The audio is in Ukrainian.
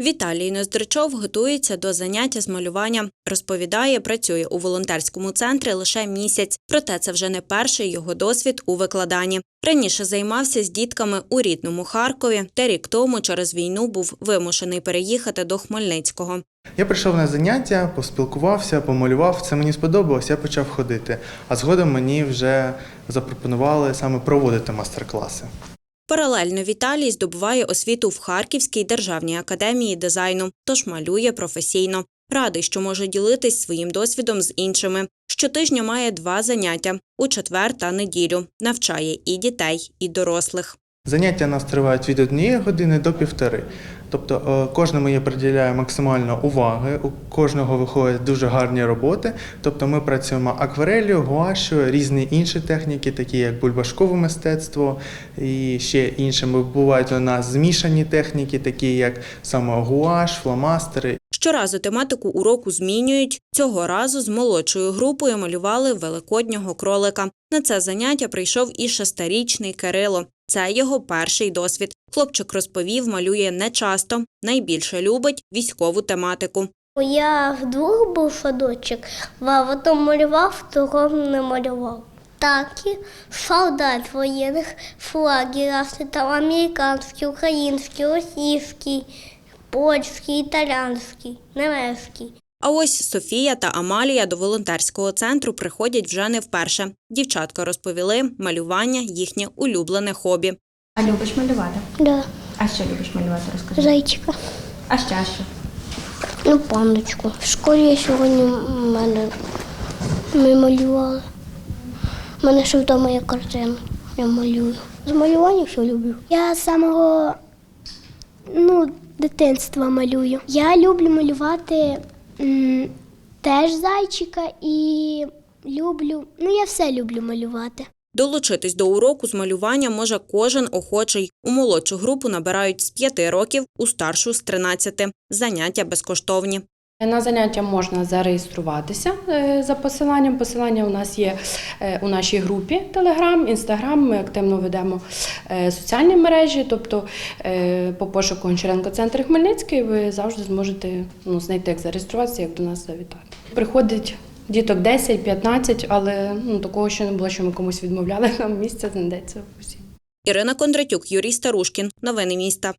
Віталій Ноздричов готується до заняття з малювання. Розповідає, працює у волонтерському центрі лише місяць. Проте це вже не перший його досвід у викладанні. Раніше займався з дітками у рідному Харкові, та рік тому через війну був вимушений переїхати до Хмельницького. Я прийшов на заняття, поспілкувався, помалював. Це мені сподобалось, я почав ходити. А згодом мені вже запропонували саме проводити майстер-класи. Паралельно Віталій здобуває освіту в Харківській державній академії дизайну, тож малює професійно. Радий, що може ділитись своїм досвідом з іншими. Щотижня має два заняття у четвер та неділю. Навчає і дітей, і дорослих. Заняття нас тривають від однієї години до півтори. Тобто е, кожному я приділяю максимально уваги, у кожного виходять дуже гарні роботи. Тобто ми працюємо акварелью, гуашю, різні інші техніки, такі як бульбашкове мистецтво і ще іншими. Бувають у нас змішані техніки, такі як саме гуаш, фломастери Щоразу тематику уроку змінюють. Цього разу з молодшою групою малювали великоднього кролика. На це заняття прийшов і шестирічний Кирило. Це його перший досвід. Хлопчик розповів, малює нечасто. Найбільше любить військову тематику. Я вдвох був садочок, а в одному малював, в другому не малював. Такі солдат воєнних флаги там американський, український, російський, польський, італійський, німецький. А ось Софія та Амалія до волонтерського центру приходять вже не вперше. Дівчатка розповіли, малювання їхнє улюблене хобі. А любиш малювати? Да, А що любиш малювати? Розкажи. зайчика. А ще що? Ну, пандочку. В школі сьогодні в мене ми малювали. У мене ще вдома є картина. Я малюю. З малювання все люблю. Я з самого ну, дитинства малюю. Я люблю малювати теж зайчика і люблю. Ну, я все люблю малювати. Долучитись до уроку з малювання може кожен охочий. У молодшу групу набирають з 5 років, у старшу з 13. Заняття безкоштовні. На заняття можна зареєструватися е, за посиланням. Посилання у нас є е, у нашій групі Telegram, Instagram. Ми активно ведемо е, соціальні мережі, тобто по пошуку Гончаренко Центр Хмельницький ви завжди зможете ну, знайти, як зареєструватися, як до нас завітати. Приходить діток 10-15, але ну, такого ще не було, що ми комусь відмовляли, нам місце знайдеться усім. Ірина Кондратюк, Юрій Старушкін. Новини міста.